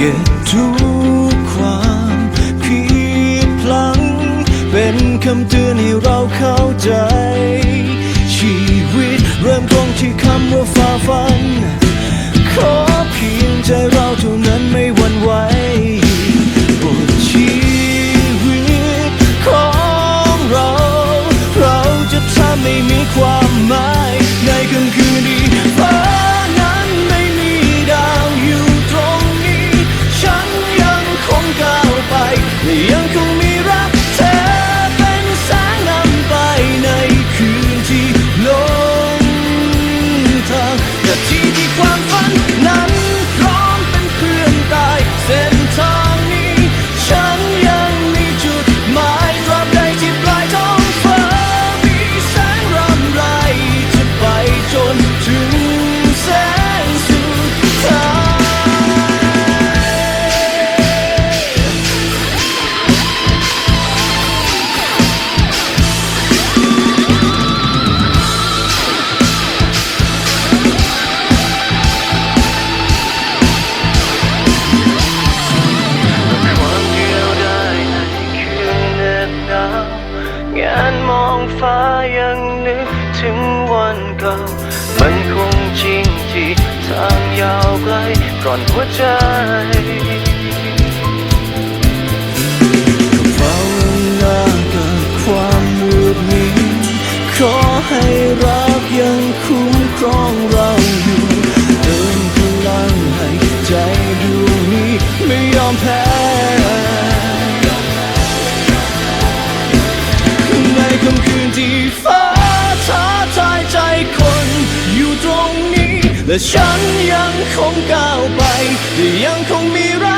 เก็บทุกความผิดพลังเป็นคำเตือนให้เราเข้าใจ วนเก่ามันคงจริงที่ทางยาวไกลก่อนหัวใจ ฉันยังคงก้าวไป ยังคงมีรัก